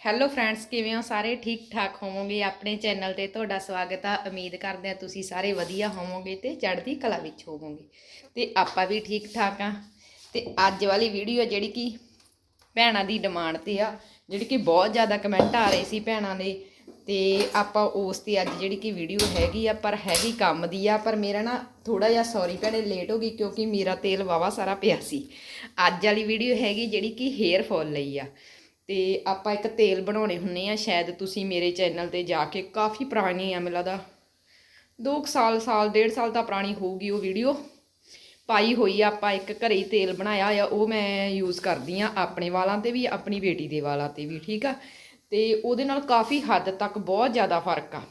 Hello friends ਕਿਵੇਂ ਹੋ? ਸਾਰੇ ਠੀਕ ਠਾਕ ਹੋਵੋਗੇ? ਆਪਣੇ ਚੈਨਲ ਤੇ ਤੁਹਾਡਾ ਸਵਾਗਤ ਆ। ਉਮੀਦ ਕਰਦੇ ਆ ਤੁਸੀਂ ਸਾਰੇ ਵਧੀਆ ਹੋਵੋਗੇ ਤੇ ਚੜ੍ਹਦੀ ਕਲਾ ਵਿੱਚ ਹੋਵੋਗੇ। ਤੇ ਆਪਾਂ ਵੀ ਠੀਕ ਠਾਕ ਆ। ਤੇ ਅੱਜ ਵਾਲੀ ਵੀਡੀਓ ਜਿਹੜੀ ਕਿ ਭੈਣਾਂ ਦੀ ਡਿਮਾਂਡ ਤੇ ਆ, ਜਿਹੜੀ ਕਿ ਬਹੁਤ ਜ਼ਿਆਦਾ ਕਮੈਂਟ ਆ ਰਹੇ ਸੀ ਭੈਣਾਂ ਦੇ। ਤੇ ਆਪਾਂ ਉਸ ਤੇ ਅੱਜ ਜਿਹੜੀ ਕਿ ਵੀਡੀਓ ਹੈਗੀ ਆ, ਪਰ ਹੈਗੀ ਕੰਮ ਦੀ ਆ। ਪਰ ਮੇਰਾ ਨਾ ਥੋੜਾ ਜਿਹਾ ਸੌਰੀ ਭੈਣੇ ਲੇਟ ਹੋ ਗਈ ਕਿਉਂਕਿ ਮੇਰਾ ਤੇਲ ਵਾਵਾ ਸਾਰਾ ਪਿਆ ਸੀ। ਅੱਜ ਵਾਲੀ ਵੀਡੀਓ ਹੈਗੀ ਜਿਹੜੀ ਕਿ ਹੇਅਰ ਫਾਲ ਲਈ ਆ। ਤੇ ਆਪਾਂ ਇੱਕ ਤੇਲ ਬਣਾਉਣੇ ਹੁੰਨੇ ਆ, ਸ਼ਾਇਦ ਤੁਸੀਂ ਮੇਰੇ ਚੈਨਲ ਤੇ ਜਾ ਕੇ, ਕਾਫੀ ਪੁਰਾਣੀ ਆ ਮੈਨੂੰ ਲੱਗਦਾ। 2 ਸਾਲ ਸਾਲ, ਡੇਢ ਸਾਲ ਤਾਂ ਪੁਰਾਣੀ ਹੋਊਗੀ ਉਹ ਵੀਡੀਓ। ਪਾਈ ਹੋਈ ਆ ਆਪਾਂ ਇੱਕ ਘਰੇ ਹੀ ਤੇਲ ਬਣਾਇਆ ਆ, ਉਹ ਮੈਂ ਯੂਜ਼ ਕਰਦੀ ਆ ਆਪਣੇ ਵਾਲਾਂ ਤੇ ਵੀ, ਆਪਣੀ ਬੇਟੀ ਦੇ ਵਾਲਾਂ ਤੇ ਵੀ, ਠੀਕ ਆ? ਤੇ ਉਹਦੇ ਨਾਲ ਕਾਫੀ ਹੱਦ ਤੱਕ ਬਹੁਤ ਜ਼ਿਆਦਾ ਫ਼ਰਕ ਆ।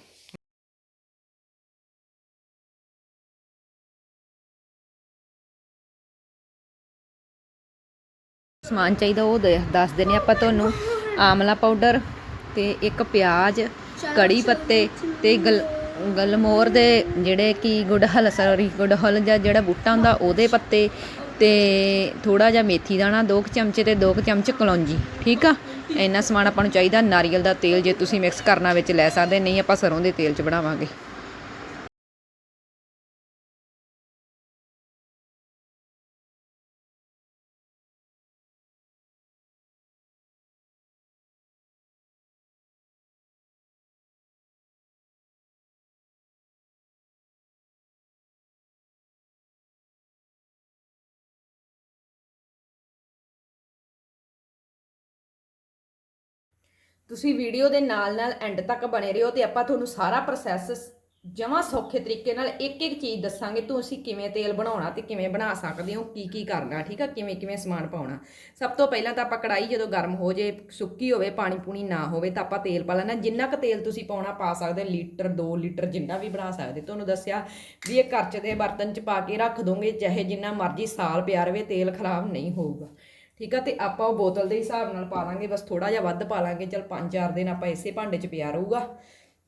ਸਮਾਨ ਚਾਹੀਦਾ ਉਹ ਦੇ- ਦੱਸ ਦਿੰਨੇ ਆਪਾਂ ਤੁਹਾਨੂੰ। ਆਮਲਾ ਪਾਊਡਰ ਤੇ ਇੱਕ ਪਿਆਜ਼, ਕੜੀ ਪੱਤੇ ਤੇ ਗਲ ਗਲਮੋਰ ਦੇ ਜਿਹੜੇ ਕਿ ਗੁੜਹਲ ਸੌਰੀ ਗੁੜਹਲ ਜਾਂ ਜਿਹੜਾ ਬੂਟਾ ਹੁੰਦਾ ਉਹਦੇ ਪੱਤੇ ਤੇ ਥੋੜਾ ਜਿਹਾ ਮੇਥੀ ਦਾਣਾ, ਦੋ ਕੁ ਚਮਚੇ ਤੇ ਦੋ ਕੁ ਚਮਚ ਕਲੌਂਜੀ, ਠੀਕ ਆ? ਇੰਨਾ ਸਮਾਨ ਆਪਾਂ ਨੂੰ ਚਾਹੀਦਾ। ਨਾਰੀਅਲ ਦਾ ਤੇਲ ਜੇ ਤੁਸੀਂ ਮਿਕਸ ਕਰਨਾ ਵਿੱਚ ਲੈ ਸਕਦੇ, ਨਹੀਂ ਆਪਾਂ ਸਰੋਂ ਦੇ ਤੇਲ 'ਚ ਬਣਾਵਾਂਗੇ। ਤੁਸੀਂ ਵੀਡੀਓ ਦੇ ਨਾਲ ਨਾਲ ਐਂਡ ਤੱਕ ਬਣੇ ਰਹੋ ਤੇ ਆਪਾਂ ਤੁਹਾਨੂੰ ਸਾਰਾ ਪ੍ਰੋਸੈਸ ਜਮਾਂ ਸੌਖੇ ਤਰੀਕੇ ਨਾਲ ਇੱਕ ਇੱਕ ਚੀਜ਼ ਦੱਸਾਂਗੇ ਤੁਸੀਂ ਕਿਵੇਂ ਤੇਲ ਬਣਾਉਣਾ ਤੇ ਕਿਵੇਂ ਬਣਾ ਸਕਦੇ ਹੋ, ਕੀ ਕੀ ਕਰਨਾ, ਠੀਕ ਆ, ਕਿਵੇਂ ਕਿਵੇਂ ਸਮਾਨ ਪਾਉਣਾ। ਸਭ ਤੋਂ ਪਹਿਲਾਂ ਤਾਂ ਆਪਾਂ ਕੜਾਈ ਜਦੋਂ ਗਰਮ ਹੋ ਜੇ, ਸੁੱਕੀ ਹੋਵੇ, ਪਾਣੀ ਪੂਣੀ ਨਾ ਹੋਵੇ ਤਾਂ ਆਪਾਂ ਤੇਲ ਪਾ ਲੈਣਾ। ਜਿੰਨਾ ਕੁ ਤੇਲ ਤੁਸੀਂ ਪਾਉਣਾ, ਪਾ ਸਕਦੇ ਲੀਟਰ 2 ਲੀਟਰ ਜਿੰਨਾ ਵੀ ਬਣਾ ਸਕਦੇ। ਤੁਹਾਨੂੰ ਦੱਸਿਆ ਵੀ ਇਹ ਕਰਚ ਦੇ ਬਰਤਨ 'ਚ ਪਾ ਕੇ ਰੱਖ ਦੋਗੇ, ਚਾਹੇ ਜਿੰਨਾ ਮਰਜ਼ੀ ਸਾਲ ਪਿਆ ਰਵੇ, ਤੇਲ ਖਰਾਬ ਨਹੀਂ ਹੋਊਗਾ। ਠੀਕ ਆ, ਤੇ ਆਪਾਂ ਉਹ ਬੋਤਲ ਦੇ ਹਿਸਾਬ ਨਾਲ ਪਾ ਲਾਂਗੇ, ਬਸ ਥੋੜਾ ਜਿਹਾ ਵੱਧ ਪਾ ਲਾਂਗੇ, ਚਲ 5-4 ਦਿਨ ਆਪਾਂ ਇਸੇ ਭਾਂਡੇ 'ਚ ਪਿਆ ਰਹੂਗਾ।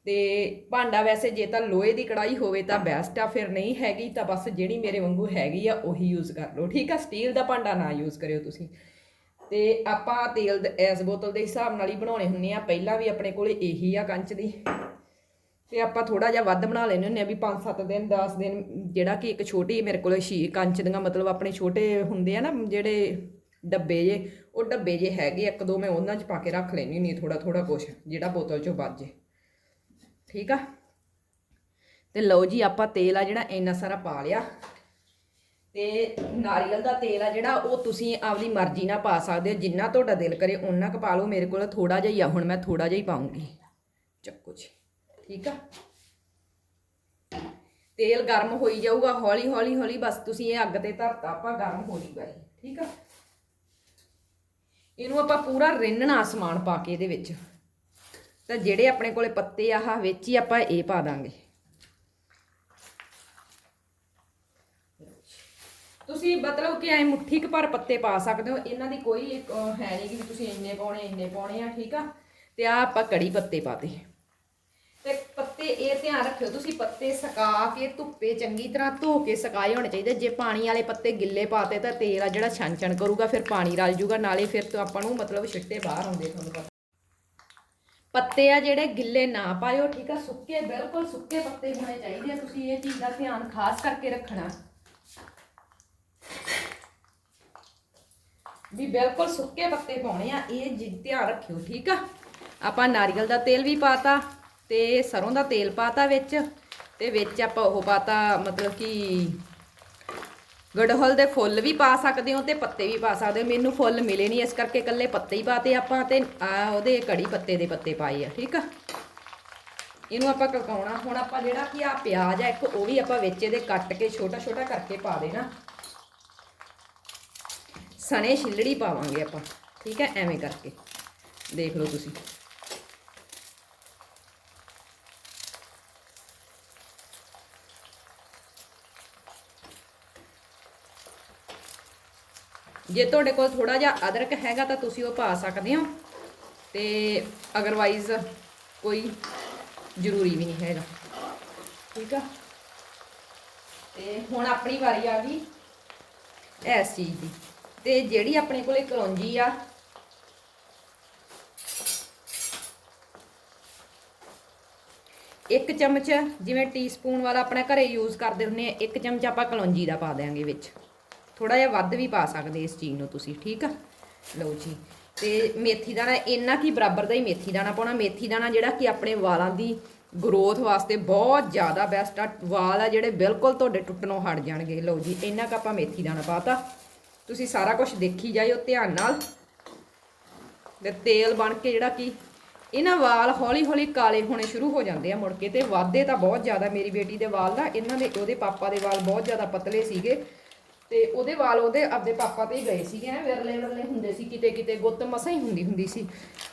ਤੇ ਭਾਂਡਾ ਵੈਸੇ ਜੇ ਤਾਂ ਲੋਹੇ ਦੀ ਕੜਾਈ ਹੋਵੇ ਤਾਂ ਬੈਸਟ ਆ, ਫਿਰ ਨਹੀਂ ਹੈਗੀ ਤਾਂ ਬਸ ਜਿਹੜੀ ਮੇਰੇ ਵਾਂਗੂ ਹੈਗੀ ਆ, ਉਹੀ ਯੂਜ਼ ਕਰ ਲਓ। ਠੀਕ ਆ ਸਟੀਲ ਦਾ ਭਾਂਡਾ ਨਾ ਯੂਜ਼ ਕਰਿਓ ਤੁਸੀਂ। ਤੇ ਆਪਾਂ ਤੇਲ ਇਸ ਬੋਤਲ ਦੇ ਹਿਸਾਬ ਨਾਲ ਹੀ ਬਣਾਉਣੇ ਹੁੰਨੇ ਆ। ਪਹਿਲਾਂ ਵੀ ਆਪਣੇ ਕੋਲੇ ਇਹੀ ਆ ਕੰਚ ਦੀ। ਤੇ ਆਪਾਂ ਥੋੜਾ ਜਿਹਾ ਵੱਧ ਬਣਾ ਲੈਣੇ ਹੁੰਨੇ ਆ ਵੀ 5-7 ਦਿਨ 10 ਦਿਨ, ਜਿਹੜਾ ਕਿ ਇੱਕ ਛੋਟੀ ਮੇਰੇ ਕੋਲੇ ਸ਼ੀ, ਕੰਚ ਦੀਆਂ ਮਤਲਬ ਆਪਣੇ ਛੋਟੇ ਹੁੰਦੇ ਆ ਨਾ, ਜਿਹੜੇ ਡੱਬੇ ਜੇ, ਉਹ ਡੱਬੇ ਜੇ ਹੈਗੇ ਇੱਕ ਦੋ ਮੈਂ ਉਹਨਾਂ 'ਚ ਪਾ ਕੇ ਰੱਖ ਲੈਣੀ ਹੁੰਨੀ ਥੋੜਾ ਥੋੜਾ ਕੁਛ, ਜਿਹੜਾ ਬੋਤਲ 'ਚੋਂ ਬਚ ਜੇ। ਠੀਕ ਆ? ਤੇ ਲਓ ਜੀ, ਆਪਾਂ ਤੇਲ ਆ ਜਿਹੜਾ ਇੰਨਾ ਸਾਰਾ ਪਾ ਲਿਆ। ਤੇ ਨਾਰੀਅਲ ਦਾ ਤੇਲ ਆ ਜਿਹੜਾ, ਉਹ ਤੁਸੀਂ ਆਪਣੀ ਮਰਜ਼ੀ ਨਾਲ ਪਾ ਸਕਦੇ ਹੋ। ਜਿੰਨਾ ਤੁਹਾਡਾ ਦਿਲ ਕਰੇ, ਓਨਾ ਕੁ ਪਾ ਲਓ। ਮੇਰੇ ਕੋਲ ਥੋੜਾ ਜਿਹਾ ਹੀ ਆ, ਹੁਣ ਮੈਂ ਥੋੜਾ ਜਿਹਾ ਹੀ ਪਾਉਂਗੀ। ਚੱਕੋ ਜੀ। ਠੀਕ ਆ? ਤੇਲ ਗਰਮ ਹੋਈ ਜਾਊਗਾ, ਹੌਲੀ ਹੌਲੀ ਹੌਲੀ ਬਸ ਤੁਸੀਂ ਇਹ ਅੱਗ ਤੇ ਧਰਤਾ, ਆਪਾਂ ਗਰਮ ਹੋ ਜੂਗਾ ਇਹ। ਠੀਕ ਆ? ਇਹਨੂੰ ਆਪਾਂ ਪੂਰਾ ਰਿੰਨਣਾ ਸਮਾਨ ਪਾ ਕੇ ਇਹਦੇ ਵਿੱਚ। ਤਾਂ ਜਿਹੜੇ ਆਪਣੇ ਕੋਲੇ ਪੱਤੇ ਆਹ ਵਿੱਚ ਹੀ ਆਪਾਂ ਇਹ ਪਾ ਦਾਂਗੇ। ਤੁਸੀਂ ਮਤਲਬ ਕਿ ਐ ਮੁੱਠੀ ਕੁ ਭਰ ਪੱਤੇ ਪਾ ਸਕਦੇ ਹੋ। ਇਹਨਾਂ ਦੀ ਕੋਈ ਹੈ ਨਹੀਂ ਕਿ ਤੁਸੀਂ ਇੰਨੇ ਪਾਉਣੇ ਇੰਨੇ ਪਾਉਣੇ ਆ, ਠੀਕ ਆ? ਤੇ ਆ ਆਪਾਂ ਕੜੀ ਪੱਤੇ ਪਾਤੇ। ਇਹ ਧਿਆਨ ਰੱਖਿਓ, ਤੁਸੀਂ ਪੱਤੇ ਸੁਕਾ ਕੇ ਧੁੱਪੇ ਚੰਗੀ ਤਰ੍ਹਾਂ ਧੋ ਕੇ ਸੁਕਾਏ ਹੋਣੇ ਚਾਹੀਦੇ। ਜੇ ਪਾਣੀ ਵਾਲੇ ਪੱਤੇ ਗਿੱਲੇ ਪਾਤੇ ਤਾਂ ਤੇਲ ਆ ਜਿਹੜਾ ਛਣ ਛਣ ਕਰੂਗਾ, ਫਿਰ ਪਾਣੀ ਰਲ ਜੂਗਾ, ਨਾਲੇ ਫਿਰ ਤੋਂ ਆਪਾਂ ਨੂੰ ਮਤਲਬ ਛਿੱਟੇ ਬਾਹਰ ਆਉਂਦੇ ਤੁਹਾਨੂੰ ਪਤਾ। ਪੱਤੇ ਆ ਜਿਹੜੇ ਗਿੱਲੇ ਨਾ ਪਾਇਓ, ਠੀਕ ਆ? ਸੁੱਕੇ, ਬਿਲਕੁਲ ਸੁੱਕੇ ਪੱਤੇ ਹੋਣੇ ਚਾਹੀਦੇ ਆ। ਤੁਸੀਂ ਇਹ ਚੀਜ਼ ਦਾ ਧਿਆਨ ਖਾਸ ਕਰਕੇ ਰੱਖਣਾ। ਵੀ ਬਿਲਕੁਲ ਸੁੱਕੇ ਪੱਤੇ ਪਾਉਣੇ ਆ, ਇਹ ਜੀ ਧਿਆਨ ਰੱਖਿਓ, ਠੀਕ ਆ? ਆਪਾਂ ਨਾਰੀਅਲ ਦਾ ਤੇਲ ਵੀ ਪਾਤਾ ਤੇ ਸਰੋਂ ਦਾ ਤੇਲ ਪਾਤਾ ਵਿੱਚ ਤੇ ਵਿੱਚ ਆਪਾਂ ਉਹ ਪਾਤਾ ਮਤਲਬ ਕਿ ਗੜਹਲ ਦੇ ਫੁੱਲ ਵੀ ਪਾ ਸਕਦੇ ਹੋ ਤੇ ਪੱਤੇ ਵੀ ਪਾ ਸਕਦੇ ਹੋ। ਮੈਨੂੰ ਫੁੱਲ ਮਿਲੇ ਨਹੀਂ, ਇਸ ਕਰਕੇ ਇਕੱਲੇ ਪੱਤੇ ਹੀ ਪਾਤੇ ਆਪਾਂ ਤੇ ਆ ਉਹਦੇ ਕੜੀ ਪੱਤੇ ਦੇ ਪੱਤੇ ਪਾਏ ਆ, ਠੀਕ ਆ? ਇਹਨੂੰ ਆਪਾਂ ਕਕਾਉਣਾ, ਹੁਣ ਆਪਾਂ ਜਿਹੜਾ ਕਿ ਆ ਪਿਆਜ਼ ਆ, ਇੱਕ ਉਹ ਵੀ ਆਪਾਂ ਵਿੱਚ ਇਹਦੇ ਕੱਟ ਕੇ ਛੋਟਾ ਛੋਟਾ ਕਰਕੇ ਪਾ ਦੇਣਾ। ਸਣੇ ਛਿੱਲੜੀ ਪਾਵਾਂਗੇ ਆਪਾਂ, ਠੀਕ ਹੈ ਐਵੇਂ ਕਰਕੇ। ਦੇਖ ਲਓ ਤੁਸੀਂ। ਜੇ ਤੁਹਾਡੇ ਕੋਲ ਥੋੜਾ ਜਿਹਾ ਅਦਰਕ ਹੈਗਾ ਤਾਂ ਤੁਸੀਂ ਉਹ ਪਾ ਸਕਦੇ ਹੋ। ਤੇ ਅਦਰਵਾਈਜ਼ ਕੋਈ ਜ਼ਰੂਰੀ ਵੀ ਨਹੀਂ ਹੈਗਾ। ਠੀਕ ਆ? ਤੇ ਹੁਣ ਆਪਣੀ ਵਾਰੀ ਆ ਗਈ ਇਸ ਚੀਜ਼ ਦੀ। ਤੇ ਜਿਹੜੀ ਆਪਣੇ ਕੋਲੇ ਕਰੌਂਜੀ ਆ, ਇੱਕ ਚਮਚ ਜਿਵੇਂ ਟੀਸਪੂਨ ਵਾਲਾ ਆਪਣਾ ਘਰੇ ਯੂਜ਼ ਕਰਦੇ ਹੁੰਨੇ ਆ, ਇੱਕ ਚਮਚ ਆਪਾਂ ਕਲੌਂਜੀ ਦਾ ਪਾ ਦੇਾਂਗੇ ਵਿੱਚ। ਥੋੜਾ ਜਿਹਾ ਵੱਧ ਵੀ ਪਾ ਸਕਦੇ ਇਸ ਚੀਜ਼ ਨੂੰ ਤੁਸੀਂ, ਠੀਕ ਆ? ਲਓ ਜੀ, ਤੇ ਮੇਥੀ ਦਾਣਾ ਇੰਨਾ ਕੀ ਬਰਾਬਰ ਦਾ ਹੀ ਮੇਥੀ ਦਾਣਾ ਪਾਉਣਾ। ਮੇਥੀ ਦਾਣਾ ਜਿਹੜਾ ਕਿ ਆਪਣੇ ਵਾਲਾਂ ਦੀ ਗਰੋਥ ਵਾਸਤੇ ਬਹੁਤ ਜ਼ਿਆਦਾ ਬੈਸਟ ਆ। ਵਾਲ ਆ ਜਿਹੜੇ ਬਿਲਕੁਲ ਤੁਹਾਡੇ ਟੁੱਟਣੋਂ ਹਟ ਜਾਣਗੇ। ਲਓ ਜੀ, ਇੰਨਾ ਕੁ ਆਪਾਂ ਮੇਥੀ ਦਾਣਾ ਪਾਤਾ ਤੁਸੀਂ ਸਾਰਾ ਕੁਝ ਦੇਖੀ ਜਾਇਓ ਧਿਆਨ ਨਾਲ। ਤੇ ਤੇਲ ਬਣ ਕੇ ਜਿਹੜਾ ਕਿ ਇਹਨਾਂ ਵਾਲ ਹੌਲੀ ਹੌਲੀ ਕਾਲੇ ਹੋਣੇ ਸ਼ੁਰੂ ਹੋ ਜਾਂਦੇ ਆ ਮੁੜ ਕੇ, ਤੇ ਵਾਧੇ ਤਾਂ ਬਹੁਤ ਜ਼ਿਆਦਾ। ਮੇਰੀ ਬੇਟੀ ਦੇ ਵਾਲ ਦਾ ਇਹਨਾਂ ਦੇ, ਉਹਦੇ ਪਾਪਾ ਦੇ ਵਾਲ ਬਹੁਤ ਜ਼ਿਆਦਾ ਪਤਲੇ ਸੀਗੇ। ਤੇ ਉਹਦੇ ਵਾਲ ਉਹਦੇ ਆਪਦੇ ਪਾਪਾ ਤੇ ਹੀ ਗਏ ਸੀਗੇ ਐ ਵਿਰਲੇ ਵਿਰਲੇ ਹੁੰਦੇ ਸੀ, ਕਿਤੇ ਕਿਤੇ ਗੁੱਤ ਮਸਾਂ ਹੀ ਹੁੰਦੀ ਹੁੰਦੀ ਸੀ।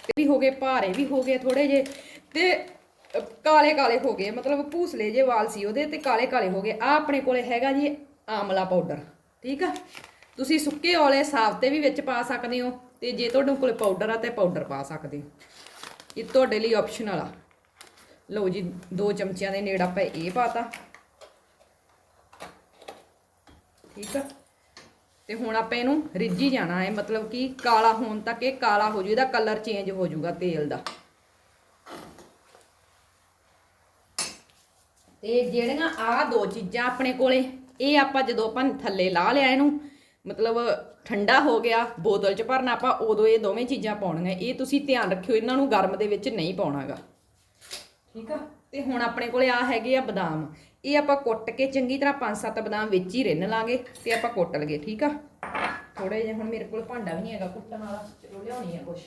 ਤੇ ਵੀ ਹੋ ਗਏ, ਭਾਰੇ ਵੀ ਹੋ ਗਏ ਥੋੜੇ ਜੇ ਤੇ ਕਾਲੇ ਕਾਲੇ ਹੋ ਗਏ, ਮਤਲਬ ਭੂਸਲੇ ਜੇ ਵਾਲ ਸੀ ਉਹਦੇ ਤੇ ਕਾਲੇ ਕਾਲੇ ਹੋ ਗਏ। ਆ ਆਪਣੇ ਕੋਲੇ ਹੈਗਾ ਜੀ ਆਮਲਾ ਪਾਊਡਰ, ਠੀਕ ਆ? ਤੁਸੀਂ ਸੁੱਕੇ ਔਲੇ ਸਾਬਤੇ ਵੀ ਵਿੱਚ ਪਾ ਸਕਦੇ ਹੋ, ਤੇ ਜੇ ਤੁਹਾਡੇ ਕੋਲ ਪਾਊਡਰ ਆ ਤੇ ਪਾਊਡਰ ਪਾ ਸਕਦੇ ਹੋ। ਇਹ ਤੁਹਾਡੇ ਲਈ ਆਪਸ਼ਨਲ ਆ। ਲਓ ਜੀ, ਦੋ ਚਮਚਿਆਂ ਦੇ ਨੇੜ ਆਪਾਂ ਇਹ ਪਾਤਾ। ਠੀਕ ਆ? ਤੇ ਹੁਣ ਆਪਾਂ ਇਹਨੂੰ ਰਿੱਝੀ ਜਾਣਾ ਹੈ ਮਤਲਬ ਕਿ ਕਾਲਾ ਹੋਣ ਤੱਕ ਇਹ ਕਾਲਾ ਹੋ ਜੂ ਇਹਦਾ ਕਲਰ ਚੇਂਜ ਹੋ ਜਾਊਗਾ ਤੇਲ ਦਾ। ਤੇ ਜਿਹੜੀਆਂ ਆ ਦੋ ਚੀਜ਼ਾਂ ਆਪਣੇ ਕੋਲੇ ਇਹ ਆਪਾਂ ਜਦੋਂ ਆਪਾਂ ਥੱਲੇ ਲਾ ਲਿਆ ਇਹਨੂੰ ਮਤਲਬ ਠੰਡਾ ਹੋ ਗਿਆ ਬੋਤਲ 'ਚ ਭਰਨਾ ਆਪਾਂ ਉਦੋਂ ਇਹ ਦੋਵੇਂ ਚੀਜ਼ਾਂ ਪਾਉਣੀਆਂ। ਇਹ ਤੁਸੀਂ ਧਿਆਨ ਰੱਖਿਓ ਇਹਨਾਂ ਨੂੰ ਗਰਮ ਦੇ ਵਿੱਚ ਨਹੀਂ ਪਾਉਣਾਗਾ। ਠੀਕ ਆ? ਤੇ ਹੁਣ ਆਪਣੇ ਕੋਲੇ ਆ ਹੈਗੇ ਆ ਬਦਾਮ। ਇਹ ਆਪਾਂ ਕੁੱਟ ਕੇ ਚੰਗੀ ਤਰ੍ਹਾਂ ਪੰਜ ਸੱਤ ਬਦਾਮ ਵਿੱਚ ਹੀ ਰਿੰਨ ਲਾਂਗੇ ਤੇ ਆਪਾਂ ਕੁੱਟ ਲਗੇ, ਠੀਕ ਆ? ਥੋੜੇ ਜਿਹਾ ਹੁਣ ਮੇਰੇ ਕੋਲ ਭਾਂਡਾ ਵੀ ਨਹੀਂ ਹੈਗਾ, ਕੁੱਟਣ ਵਾਲਾ, ਚਲੋ ਲਿਆਉਣੀ ਆ ਕੁਛ।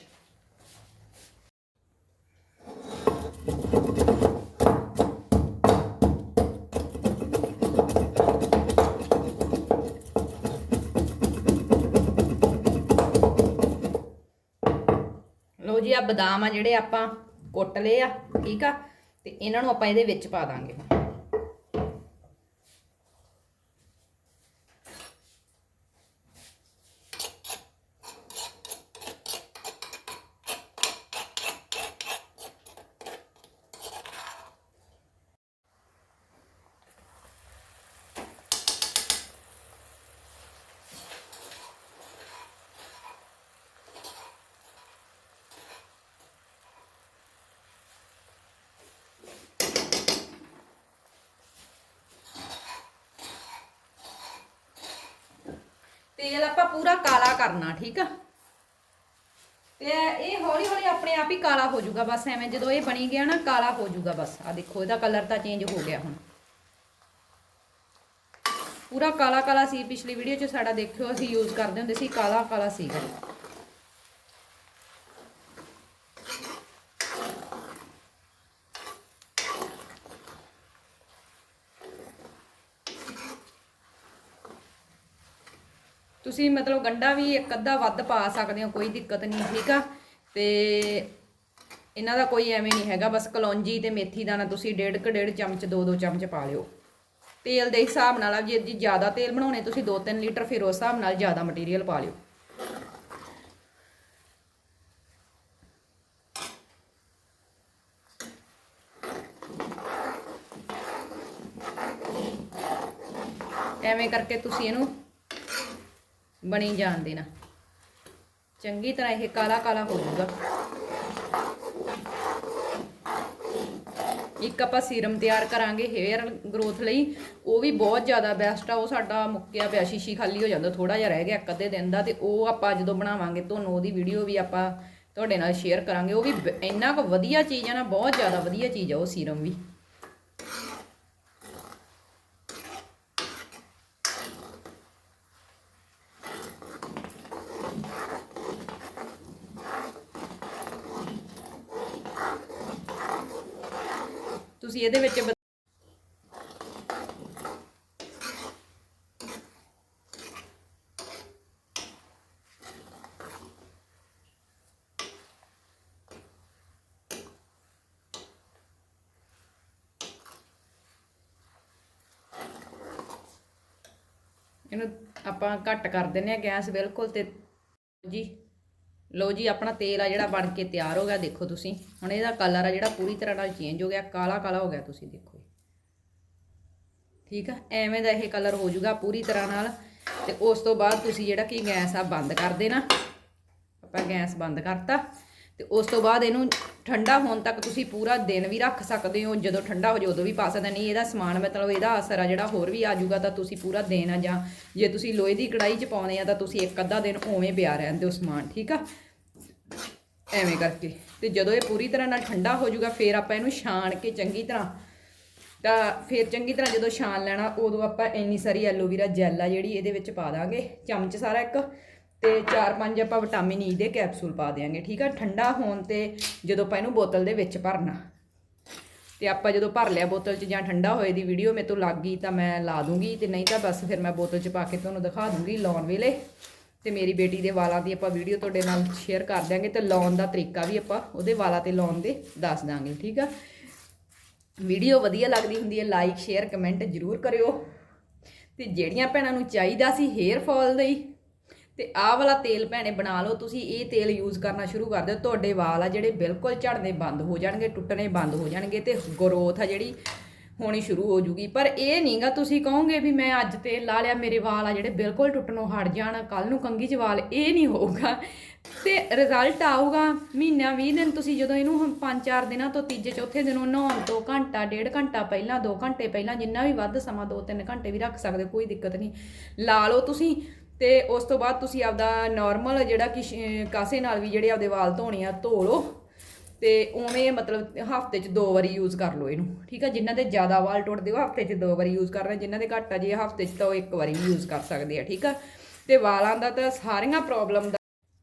ਲੋ ਜੀ ਆ ਬਦਾਮ ਆ ਜਿਹੜੇ ਆਪਾਂ ਕੁੱਟ ਲਏ ਆ, ਠੀਕ ਆ? ਤੇ ਇਹਨਾਂ ਨੂੰ ਆਪਾਂ ਇਹਦੇ ਵਿੱਚ ਪਾ ਦਾਂਗੇ। ਤੇਲ ਆਪਾਂ ਪੂਰਾ ਕਾਲਾ ਕਰਨਾ, ਠੀਕ ਆ? ਤੇ ਇਹ ਹੌਲੀ ਹੌਲੀ ਆਪਣੇ ਆਪ ਹੀ ਕਾਲਾ ਹੋ ਜਾਊਗਾ, ਬਸ ਐਵੇਂ ਜਦੋਂ ਇਹ ਬਣੀ ਗਿਆ ਨਾ, ਕਾਲਾ ਹੋ ਜਾਊਗਾ ਬਸ। ਆ ਦੇਖੋ, ਇਹਦਾ ਕਲਰ ਤਾਂ ਚੇਂਜ ਹੋ ਗਿਆ ਹੁਣ। ਪੂਰਾ ਕਾਲਾ ਕਾਲਾ ਸੀ, ਪਿਛਲੀ ਵੀਡੀਓ 'ਚ ਸਾਡਾ ਦੇਖਿਓ, ਅਸੀਂ ਯੂਜ਼ ਕਰਦੇ ਹੁੰਦੇ ਸੀ ਕਾਲਾ ਕਾਲਾ ਸੀਗਾ। ਤੁਸੀਂ ਮਤਲਬ ਗੰਡਾ ਵੀ ਇੱਕ ਅੱਧਾ ਵੱਧ ਪਾ ਸਕਦੇ ਹੋ, ਕੋਈ ਦਿੱਕਤ ਨਹੀਂ, ਠੀਕ ਆ? ਤੇ ਇਹਨਾਂ ਦਾ ਕੋਈ ਐਵੇਂ ਨਹੀਂ ਹੈਗਾ, ਬਸ ਕਲੌਂਜੀ ਤੇ ਮੇਥੀ ਦਾਣਾ ਤੁਸੀਂ ਡੇਢ ਕ ਡੇਢ ਚਮਚ, ਦੋ ਦੋ ਚਮਚ ਪਾ ਲਿਓ। ਤੇਲ ਦੇ ਹਿਸਾਬ ਨਾਲ ਜੇ ਜੀ ਜ਼ਿਆਦਾ ਤੇਲ ਬਣਾਉਣੇ, ਤੁਸੀਂ 2-3 ਲੀਟਰ ਫਿਰ ਉਸ ਹਿਸਾਬ ਨਾਲ ਜ਼ਿਆਦਾ ਮਟੀਰੀਅਲ ਪਾ ਲਿਓ। ਐਵੇਂ ਕਰਕੇ ਤੁਸੀਂ ਇਹਨੂੰ ਬਣੀ ਜਾਣ ਦੇਣਾ। ਚੰਗੀ ਤਰ੍ਹਾਂ ਇਹ ਕਾਲਾ ਕਾਲਾ ਹੋ ਜਾਊਗਾ। ਇੱਕ ਆਪਾਂ ਸੀਰਮ ਤਿਆਰ ਕਰਾਂਗੇ ਹੇਅਰ ਗਰੋਥ ਲਈ। ਉਹ ਵੀ ਬਹੁਤ ਜ਼ਿਆਦਾ ਬੈਸਟ ਆ, ਉਹ ਸਾਡਾ ਮੁੱਕਿਆ ਪਿਆ, ਸ਼ੀਸ਼ੀ ਖਾਲੀ ਹੋ ਜਾਂਦਾ ਥੋੜਾ ਜਿਹਾ ਰਹਿ ਗਿਆ ਇੱਕ ਅੱਧੇ ਦਿਨ ਦਾ ਤੇ ਉਹ ਆਪਾਂ ਜਦੋਂ ਬਣਾਵਾਂਗੇ, ਤੁਹਾਨੂੰ ਉਹਦੀ ਵੀਡੀਓ ਵੀ ਆਪਾਂ ਤੁਹਾਡੇ ਨਾਲ ਸ਼ੇਅਰ ਕਰਾਂਗੇ। ਉਹ ਵੀ ਇੰਨਾ ਕੁ ਵਧੀਆ ਚੀਜ਼ ਆ ਨਾ, ਬਹੁਤ ਜ਼ਿਆਦਾ ਵਧੀਆ ਚੀਜ਼ ਆ ਉਹ ਸੀਰਮ ਵੀ। ਤੁਸੀਂ ਇਹਦੇ ਵਿੱਚ ਇਹਨੂੰ ਆਪਾਂ ਘੱਟ ਕਰ ਦਿੰਨੇ ਆ ਗੈਸ ਬਿਲਕੁਲ ਤੇ ਜੀ। ਲਓ ਜੀ, ਆਪਣਾ ਤੇਲ ਆ ਜਿਹੜਾ ਬਣ ਕੇ ਤਿਆਰ ਹੋ ਗਿਆ, ਦੇਖੋ ਤੁਸੀਂ। ਹੁਣ ਇਹਦਾ ਕਲਰ ਆ ਜਿਹੜਾ ਪੂਰੀ ਤਰ੍ਹਾਂ ਨਾਲ ਚੇਂਜ ਹੋ ਗਿਆ, ਕਾਲਾ ਕਾਲਾ ਹੋ ਗਿਆ ਤੁਸੀਂ, ਦੇਖੋ ਠੀਕ ਆ? ਐਵੇਂ ਦਾ ਇਹ ਕਲਰ ਹੋ ਜਾਊਗਾ ਪੂਰੀ ਤਰ੍ਹਾਂ ਨਾਲ। ਤੇ ਉਸ ਤੋਂ ਬਾਅਦ ਤੁਸੀਂ ਜਿਹੜਾ ਕਿ ਗੈਸ ਆ ਬੰਦ ਕਰ ਦੇਣਾ। ਆਪਾਂ ਗੈਸ ਬੰਦ ਕਰਤਾ। ਤੇ ਉਸ ਤੋਂ ਬਾਅਦ ਇਹਨੂੰ ਠੰਡਾ ਹੋਣ ਤੱਕ ਤੁਸੀਂ ਪੂਰਾ ਦਿਨ ਵੀ ਰੱਖ ਸਕਦੇ ਹੋ, ਜਦੋਂ ਠੰਡਾ ਹੋ ਜਾਵੇ ਉਦੋਂ ਵੀ ਪਾ ਸਕਦੇ ਨਹੀਂ, ਇਹਦਾ ਸਮਾਨ ਮਤਲਬ ਇਹਦਾ ਅਸਰ ਆ ਜਿਹੜਾ ਹੋਰ ਵੀ ਆ ਜਾਊਗਾ ਤਾਂ ਤੁਸੀਂ ਪੂਰਾ ਦਿਨ ਆ ਜਾਂ ਜੇ ਤੁਸੀਂ ਲੋਹੇ ਦੀ ਕੜਾਈ 'ਚ ਪਾਉਣੇ ਆ ਤਾਂ ਤੁਸੀਂ ਇੱਕ ਅੱਧਾ ਦਿਨ ਉਵੇਂ ਪਿਆ ਰਹਿਣ ਦਿਓ ਸਮਾਨ, ਠੀਕ ਆ? ਐਵੇਂ ਕਰਕੇ। ਤੇ ਜਦੋਂ ਇਹ ਪੂਰੀ ਤਰ੍ਹਾਂ ਨਾਲ ਠੰਡਾ ਹੋ ਜਾਊਗਾ, ਫਿਰ ਆਪਾਂ ਇਹਨੂੰ ਛਾਣ ਕੇ ਚੰਗੀ ਤਰ੍ਹਾਂ ਤਾਂ ਫਿਰ ਚੰਗੀ ਤਰ੍ਹਾਂ ਜਦੋਂ ਛਾਣ ਲੈਣਾ, ਉਦੋਂ ਆਪਾਂ ਇੰਨੀ ਸਾਰੀ ਐਲੋਵੀਰਾ ਜੈਲ ਆ ਜਿਹੜੀ ਇਹਦੇ ਵਿੱਚ ਪਾ ਦਾਂਗੇ। ਚਮਚ ਸਾਰਾ ਇੱਕ। ਤੇ ਚਾਰ ਪੰਜ ਆਪਾਂ ਵਿਟਾਮਿਨ ਈ ਦੇ ਕੈਪਸੂਲ ਪਾ ਦੇਾਂਗੇ ਠੀਕ ਆ? ਠੰਡਾ ਹੋਣ ਤੇ ਜਦੋਂ ਆਪਾਂ ਇਹਨੂੰ ਬੋਤਲ ਦੇ ਵਿੱਚ ਭਰਨਾ, ਤੇ ਆਪਾਂ ਜਦੋਂ ਭਰ ਲਿਆ ਬੋਤਲ 'ਚ ਜਾਂ ਠੰਡਾ ਹੋਏ ਦੀ ਵੀਡੀਓ ਮੇਰੇ ਤੋਂ ਲੱਗ ਗਈ ਤਾਂ ਮੈਂ ਲਾ ਦੂੰਗੀ, ਤੇ ਨਹੀਂ ਤਾਂ ਬਸ ਫਿਰ ਮੈਂ ਬੋਤਲ 'ਚ ਪਾ ਕੇ ਤੁਹਾਨੂੰ ਦਿਖਾ ਦੂੰਗੀ ਲਾਉਣ ਵੇਲੇ। ਤੇ ਮੇਰੀ ਬੇਟੀ ਦੇ ਵਾਲਾਂ ਦੀ ਆਪਾਂ ਵੀਡੀਓ ਤੁਹਾਡੇ ਨਾਲ ਸ਼ੇਅਰ ਕਰ ਦਿਆਂਗੇ, ਤੇ ਲਾਉਣ ਦਾ ਤਰੀਕਾ ਵੀ ਆਪਾਂ ਉਹਦੇ ਵਾਲਾਂ ਤੇ ਲਾਉਣ ਦੇ ਦੱਸ ਦਾਂਗੇ, ਠੀਕ ਆ? ਵੀਡੀਓ ਵਧੀਆ ਲੱਗਦੀ ਹੁੰਦੀ ਹੈ ਲਾਈਕ ਸ਼ੇਅਰ ਕਮੈਂਟ ਜ਼ਰੂਰ ਕਰਿਓ। ਤੇ ਜਿਹੜੀਆਂ ਭੈਣਾਂ ਨੂੰ ਚਾਹੀਦਾ ਸੀ ਹੇਅਰ ਫਾਲ ਲਈ ਤੇ ਆਹ ਵਾਲਾ ਤੇਲ ਭੈਣੇ ਬਣਾ ਲਓ, ਤੁਸੀਂ ਇਹ ਤੇਲ ਯੂਜ਼ ਕਰਨਾ ਸ਼ੁਰੂ ਕਰ ਦਿਓ। ਤੁਹਾਡੇ ਵਾਲ ਆ ਜਿਹੜੇ ਬਿਲਕੁਲ ਝੜਨੇ ਬੰਦ ਹੋ ਜਾਣਗੇ, ਟੁੱਟਣੇ ਬੰਦ ਹੋ ਜਾਣਗੇ ਤੇ ਗਰੋਥ ਆ ਜਿਹੜੀ ਹੋਣੀ ਸ਼ੁਰੂ ਹੋ ਜੂਗੀ। ਪਰ ਇਹ ਨਹੀਂਗਾ, ਤੁਸੀਂ ਕਹੋਗੇ ਵੀ ਮੈਂ ਅੱਜ ਤੇਲ ਲਾ ਲਿਆ, ਮੇਰੇ ਵਾਲ ਆ ਜਿਹੜੇ ਬਿਲਕੁਲ ਟੁੱਟਣੋਂ ਹਟ ਜਾਣ ਕੱਲ ਨੂੰ ਕੰਗੀ ਚ ਵਾਲ, ਇਹ ਨਹੀਂ ਹੋਊਗਾ। ਤੇ ਰਿਜ਼ਲਟ ਆਊਗਾ ਮਹੀਨਾ 20 ਦਿਨ, ਤੁਸੀਂ ਜਦੋਂ ਇਹਨੂੰ ਹੁਣ 5-4 ਦਿਨਾਂ ਤੋਂ ਤੀਜੇ, ਚੌਥੇ ਦਿਨੋਂ ਨਹਾਉਣ ਤੋਂ ਘੰਟਾ, ਡੇਢ ਘੰਟਾ ਪਹਿਲਾਂ 2 ਘੰਟੇ ਪਹਿਲਾਂ, ਜਿੰਨਾ ਵੀ ਵੱਧ ਸਮਾਂ 2-3 ਘੰਟੇ ਵੀ ਰੱਖ ਸਕਦੇ ਕੋਈ ਦਿੱਕਤ ਨਹੀਂ। ਲਾ ਲਓ ਤੁਸੀਂ ਤੇ ਉਸ ਤੋਂ ਬਾਅਦ ਤੁਸੀਂ ਆਪਦਾ ਨਾਰਮਲ ਜਿਹੜਾ ਕਿ ਕਾਸੇ ਨਾਲ ਵੀ ਜਿਹੜੇ ਆਪਦੇ ਵਾਲ ਧੋਣੇ ਆ, ਧੋ ਲਓ। ਤੇ ਉਵੇਂ ਮਤਲਬ ਹਫ਼ਤੇ 'ਚ ਦੋ ਵਾਰੀ ਯੂਜ਼ ਕਰ ਲਓ ਇਹਨੂੰ। ਠੀਕ ਆ? ਜਿਨ੍ਹਾਂ ਦੇ ਜ਼ਿਆਦਾ ਵਾਲ ਟੁੱਟਦੇ ਹੋ ਹਫ਼ਤੇ 'ਚ ਦੋ ਵਾਰੀ ਯੂਜ਼ ਕਰਨਾ, ਜਿਨ੍ਹਾਂ ਦੇ ਘੱਟ ਆ ਜੇ ਹਫ਼ਤੇ 'ਚ ਤਾਂ ਉਹ ਇੱਕ ਵਾਰੀ ਵੀ ਯੂਜ਼ ਕਰ ਸਕਦੇ ਆ, ਠੀਕ ਆ? ਤੇ ਵਾਲਾਂ ਦਾ ਤਾਂ ਸਾਰੀਆਂ ਪ੍ਰੋਬਲਮ ਦਾ,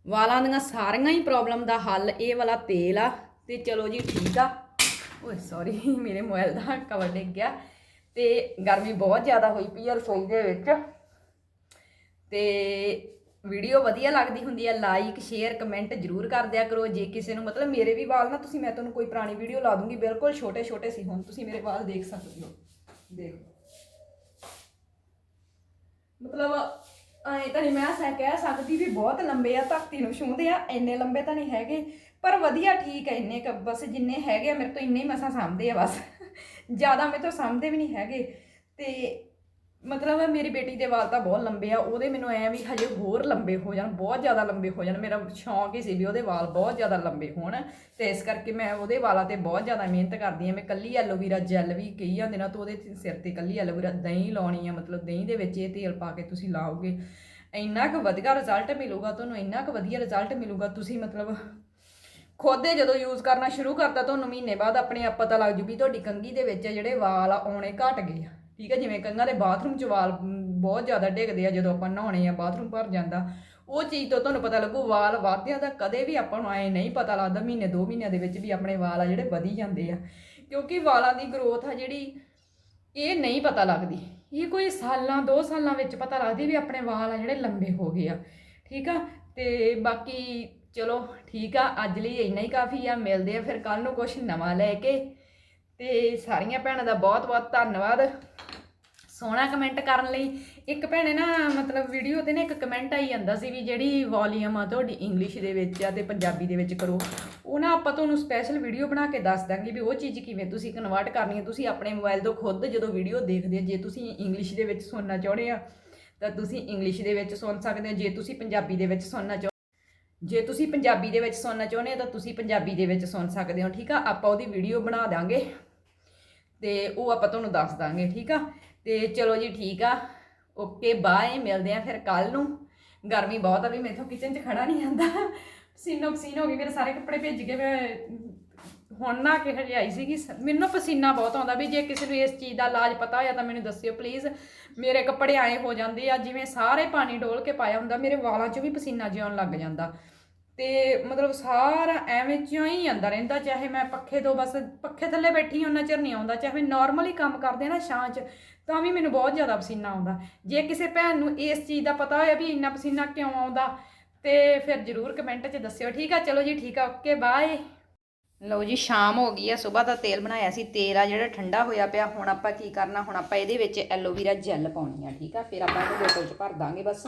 ਵਾਲਾਂ ਦੀਆਂ ਸਾਰੀਆਂ ਹੀ ਪ੍ਰੋਬਲਮ ਦਾ ਹੱਲ ਇਹ ਵਾਲਾ ਤੇਲ ਆ। ਤੇ ਚਲੋ ਜੀ ਠੀਕ ਆ। ਓਏ ਸੌਰੀ ਮੇਰੇ ਮੋਬਾਈਲ ਦਾ ਕਵਰ ਡਿੱਗ ਗਿਆ। ਤੇ ਗਰਮੀ ਬਹੁਤ ਜ਼ਿਆਦਾ ਹੋਈ ਪਈ ਆ ਰਸੋਈ ਦੇ ਵਿੱਚ। ਤੇ ਵੀਡੀਓ ਵਧੀਆ ਲੱਗਦੀ ਹੁੰਦੀ ਹੈ ਲਾਈਕ ਸ਼ੇਅਰ ਕਮੈਂਟ ਜਰੂਰ ਕਰ ਦਿਆ ਕਰੋ। ਜੇ ਕਿਸੇ ਨੂੰ ਮਤਲਬ ਮੇਰੇ ਵੀ ਵਾਲ ਨਾ ਤੁਸੀਂ ਮੈਂ ਤੁਹਾਨੂੰ ਕੋਈ ਪੁਰਾਣੀ ਵੀਡੀਓ ਲਾ ਦੂੰਗੀ ਬਿਲਕੁਲ ਛੋਟੇ ਛੋਟੇ ਸੀ ਹੁਣ ਤੁਸੀਂ ਮੇਰੇ ਵਾਲ ਦੇਖ ਸਕਦੇ ਹੋ। ਦੇਖੋ। ਮਤਲਬ ਐ ਤਾਂ ਨਹੀਂ ਮੈਂ ਸਾ ਕਹਿ ਸਕਦੀ ਵੀ ਬਹੁਤ ਲੰਬੇ ਆ ਧਰਤੀ ਨੂੰ ਛੂੰਹਦੇ ਆ ਇੰਨੇ ਲੰਬੇ ਤਾਂ ਨਹੀਂ ਹੈਗੇ ਪਰ ਵਧੀਆ ਠੀਕ ਹੈ ਇੰਨੇ ਕ ਬਸ ਜਿੰਨੇ ਹੈਗੇ ਆ, ਮੇਰੇ ਤੋਂ ਇੰਨੇ ਹੀ ਮਸਾਂ ਸਾਂਭਦੇ ਆ ਬਸ। ਜ਼ਿਆਦਾ ਮੇਰੇ ਤੋਂ ਸਾਂਭਦੇ ਵੀ ਨਹੀਂ ਹੈਗੇ। ਤੇ ਮਤਲਬ ਮੇਰੀ ਬੇਟੀ ਦੇ ਵਾਲ ਤਾਂ ਬਹੁਤ ਲੰਬੇ ਆ, ਉਹਦੇ ਮੈਨੂੰ ਐ ਵੀ ਹਜੇ ਹੋਰ ਲੰਬੇ ਹੋ ਜਾਣ, ਬਹੁਤ ਜ਼ਿਆਦਾ ਲੰਬੇ ਹੋ ਜਾਣ। ਮੇਰਾ ਸ਼ੌਂਕ ਹੀ ਸੀ ਵੀ ਉਹਦੇ ਵਾਲ ਬਹੁਤ ਜ਼ਿਆਦਾ ਲੰਬੇ ਹੋਣ। ਤੇ ਇਸ ਕਰਕੇ ਮੈਂ ਉਹਦੇ ਵਾਲਾਂ ਤੇ ਬਹੁਤ ਜ਼ਿਆਦਾ ਮਿਹਨਤ ਕਰਦੀ ਆ ਮੈਂ ਕੱਲੀ ਐਲੋਵੀਰਾ ਜੈਲ ਵੀ ਕਈ ਜਾਂਦੇ ਨਾ ਤੋਂ, ਉਹਦੇ ਸਿਰ ਤੇ ਕੱਲੀ ਐਲੋਵੀਰਾ ਦਹੀਂ ਲਾਉਣੀ ਆ, ਮਤਲਬ ਦਹੀਂ ਦੇ ਵਿੱਚ ਇਹ ਤੇਲ ਪਾ ਕੇ ਤੁਸੀਂ ਲਾਓਗੇ। ਇੰਨਾ ਕੁ ਵਧੀਆ ਰਿਜ਼ਲਟ ਮਿਲੂਗਾ ਤੁਹਾਨੂੰ, ਇੰਨਾ ਕੁ ਵਧੀਆ ਰਿਜ਼ਲਟ ਮਿਲੂਗਾ, ਤੁਸੀਂ ਮਤਲਬ ਖੁਦ ਹੀ ਜਦੋਂ ਯੂਜ਼ ਕਰਨਾ ਸ਼ੁਰੂ ਕਰਤਾ, ਤੁਹਾਨੂੰ ਮਹੀਨੇ ਬਾਅਦ ਆਪਣੇ ਆਪ ਪਤਾ ਲੱਗ ਜੂ ਵੀ ਤੁਹਾਡੀ ਕੰਘੀ ਦੇ ਵਿੱਚ ਜਿਹੜੇ ਵਾਲ ਆ ਆਉਣੇ ਘਟ ਗਏ ਆ। ਠੀਕ ਹੈ ਜਿਵੇਂ ਕੰਘਾਂ ਦੇ ਬਾਥਰੂਮ 'ਚ ਵਾਲ ਬਹੁਤ ਜ਼ਿਆਦਾ ਡਿੱਗਦੇ ਆ ਜਦੋਂ ਆਪਾਂ ਨਹਾਉਣੇ ਆ ਬਾਥਰੂਮ ਭਰ ਜਾਂਦਾ। ਉਹ ਚੀਜ਼ ਤੋਂ ਤੁਹਾਨੂੰ ਪਤਾ ਲੱਗੂ, ਵਾਲ ਵਧਿਆਂ ਦਾ ਕਦੇ ਵੀ ਆਪਾਂ ਨੂੰ ਐ ਨਹੀਂ ਪਤਾ ਲੱਗਦਾ, ਮਹੀਨੇ, ਦੋ ਮਹੀਨਿਆਂ ਦੇ ਵਿੱਚ ਵੀ ਆਪਣੇ ਵਾਲ ਆ ਜਿਹੜੇ ਵਧੀ ਜਾਂਦੇ ਆ। ਕਿਉਂਕਿ ਵਾਲਾਂ ਦੀ ਗਰੋਥ ਆ ਜਿਹੜੀ, ਇਹ ਨਹੀਂ ਪਤਾ ਲੱਗਦੀ। ਇਹ ਕੋਈ ਸਾਲਾਂ, ਦੋ ਸਾਲਾਂ ਵਿੱਚ ਪਤਾ ਲੱਗਦੀ ਵੀ ਆਪਣੇ ਵਾਲ ਆ ਜਿਹੜੇ ਲੰਬੇ ਹੋ ਗਏ ਆ। ਠੀਕ ਆ? ਤੇ ਬਾਕੀ ਚਲੋ, ਠੀਕ ਆ, ਅੱਜ ਲਈ ਇੰਨਾ ਹੀ ਕਾਫੀ ਆ। ਮਿਲਦੇ ਆ ਫਿਰ ਕੱਲ ਨੂੰ ਕੁਝ ਨਵਾਂ ਲੈ ਕੇ। ਤੇ ਸਾਰੀਆਂ ਭੈਣਾਂ ਦਾ ਬਹੁਤ ਬਹੁਤ ਧੰਨਵਾਦ। ਸੋਹਣਾ ਕਮੈਂਟ ਕਰਨ ਲਈ। ਇੱਕ ਭੈਣੇ ਨਾ, ਮਤਲਬ ਵੀਡੀਓ ਤੇ ਨਾ ਇੱਕ ਕਮੈਂਟ ਆਈ ਜਾਂਦਾ ਸੀ ਵੀ ਜਿਹੜੀ ਵੋਲੀਅਮ ਆ ਤੁਹਾਡੀ ਇੰਗਲਿਸ਼ ਦੇ ਵਿੱਚ ਆ ਤੇ ਪੰਜਾਬੀ ਦੇ ਵਿੱਚ ਕਰੋ। ਉਹ ਨਾ ਆਪਾਂ ਤੁਹਾਨੂੰ ਸਪੈਸ਼ਲ ਵੀਡੀਓ ਬਣਾ ਕੇ ਦੱਸ ਦਾਂਗੇ ਵੀ ਉਹ ਚੀਜ਼ ਕਿਵੇਂ ਤੁਸੀਂ ਕਨਵਰਟ ਕਰਨੀ ਹੈ ਤੁਸੀਂ ਆਪਣੇ ਮੋਬਾਈਲ ਤੋਂ ਖੁਦ ਜਦੋਂ ਵੀਡੀਓ ਦੇਖਦੇ ਆ, ਜੇ ਤੁਸੀਂ ਇੰਗਲਿਸ਼ ਦੇ ਵਿੱਚ ਸੁਣਨਾ ਚਾਹੁੰਦੇ ਆ, ਤਾਂ ਤੁਸੀਂ ਇੰਗਲਿਸ਼ ਦੇ ਵਿੱਚ ਸੁਣ ਸਕਦੇ ਹੋ ਜੇ ਤੁਸੀਂ ਪੰਜਾਬੀ ਦੇ ਵਿੱਚ ਸੁਣਨਾ ਚਾਹੁੰਦੇ ਜੇ ਤੁਸੀਂ ਪੰਜਾਬੀ ਦੇ ਵਿੱਚ ਸੁਣਨਾ ਚਾਹੁੰਦੇ ਹੋ ਤਾਂ ਤੁਸੀਂ ਪੰਜਾਬੀ ਦੇ ਵਿੱਚ ਸੁਣ ਸਕਦੇ ਹੋ, ਠੀਕ ਆ? ਆਪਾਂ ਉਹਦੀ ਵੀਡੀਓ ਬਣਾ ਦਾਂਗੇ ਤੇ ਉਹ ਆਪਾਂ ਤੁਹਾਨੂੰ ਦੱਸ ਦਾਂਗੇ, ਠੀਕ ਆ? ਤੇ ਚਲੋ ਜੀ ਠੀਕ ਆ। ਓਕੇ ਬਾਏ ਮਿਲਦੇ ਆ ਫਿਰ ਕੱਲ ਨੂੰ। ਗਰਮੀ ਬਹੁਤ ਆ ਵੀ ਮੈਥੋਂ ਕਿਚਨ 'ਚ ਖੜਾ ਨਹੀਂ ਜਾਂਦਾ। ਪਸੀਨੋ ਪਸੀਨ ਹੋ ਗਈ, ਮੇਰੇ ਸਾਰੇ ਕੱਪੜੇ ਭੇਜ ਕੇ ਮੈਂ ਹੁਣ ਨਾ ਕਿ ਹਜੇ ਆਈ ਸੀਗੀ। ਮੈਨੂੰ ਪਸੀਨਾ ਬਹੁਤ ਆਉਂਦਾ ਵੀ ਜੇ ਕਿਸੇ ਨੂੰ ਇਸ ਚੀਜ਼ ਦਾ ਇਲਾਜ ਪਤਾ ਹੋਇਆ ਤਾਂ ਮੈਨੂੰ ਦੱਸਿਓ ਪਲੀਜ਼ ਮੇਰੇ ਕੱਪੜੇ ਆਏ ਹੋ ਜਾਂਦੇ ਆ, ਜਿਵੇਂ ਸਾਰੇ ਪਾਣੀ ਡੋਲ ਕੇ ਪਾਇਆ ਹੁੰਦਾ, ਮੇਰੇ ਵਾਲਾਂ 'ਚ ਵੀ ਪਸੀਨਾ ਜਿਉਣ ਲੱਗ ਜਾਂਦਾ। ਤੇ ਮਤਲਬ ਸਾਰਾ ਐਵੇਂ ਚੋਂ ਹੀ ਆਂਦਾ ਰਹਿੰਦਾ, ਚਾਹੇ ਮੈਂ ਪੱਖੇ ਤੋਂ ਬਸ ਪੱਖੇ ਥੱਲੇ ਬੈਠੀ ਉਹਨਾਂ ਚਿਰ ਨਹੀਂ ਆਉਂਦਾ, ਚਾਹੇ ਨਾਰਮਲੀ ਕੰਮ ਕਰਦੇ ਨਾ ਛਾਂ 'ਚ, ਤਾਂ ਵੀ ਮੈਨੂੰ ਬਹੁਤ ਜ਼ਿਆਦਾ ਪਸੀਨਾ ਆਉਂਦਾ। ਜੇ ਕਿਸੇ ਭੈਣ ਨੂੰ ਇਸ ਚੀਜ਼ ਦਾ ਪਤਾ ਹੋਇਆ ਵੀ ਇੰਨਾ ਪਸੀਨਾ ਕਿਉਂ ਆਉਂਦਾ, ਤੇ ਫਿਰ ਜਰੂਰ ਕਮੈਂਟ 'ਚ ਦੱਸਿਓ। ਠੀਕ ਆ? ਚਲੋ ਜੀ, ਠੀਕ ਆ। ਓਕੇ ਬਾਏ ਲਓ ਜੀ, ਸ਼ਾਮ ਹੋ ਗਈ ਆ। ਸਵੇਰ ਦਾ ਤੇਲ ਬਣਾਇਆ ਸੀ। ਤੇਲ ਆ ਜਿਹੜਾ ਠੰਡਾ ਹੋਇਆ ਪਿਆ। ਹੁਣ ਆਪਾਂ ਕੀ ਕਰਨਾ? ਹੁਣ ਆਪਾਂ ਇਹਦੇ ਵਿੱਚ ਐਲੋਵੀਰਾ ਜੈਲ ਪਾਉਣੀ ਆ। ਠੀਕ ਆ? ਫਿਰ ਆਪਾਂ ਇਹਨੂੰ ਬੋਤਲ 'ਚ ਭਰ ਦਾਂਗੇ ਬਸ।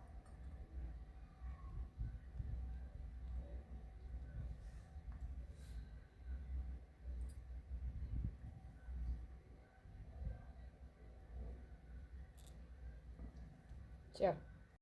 ਹੈ ਬਸ ਚਲ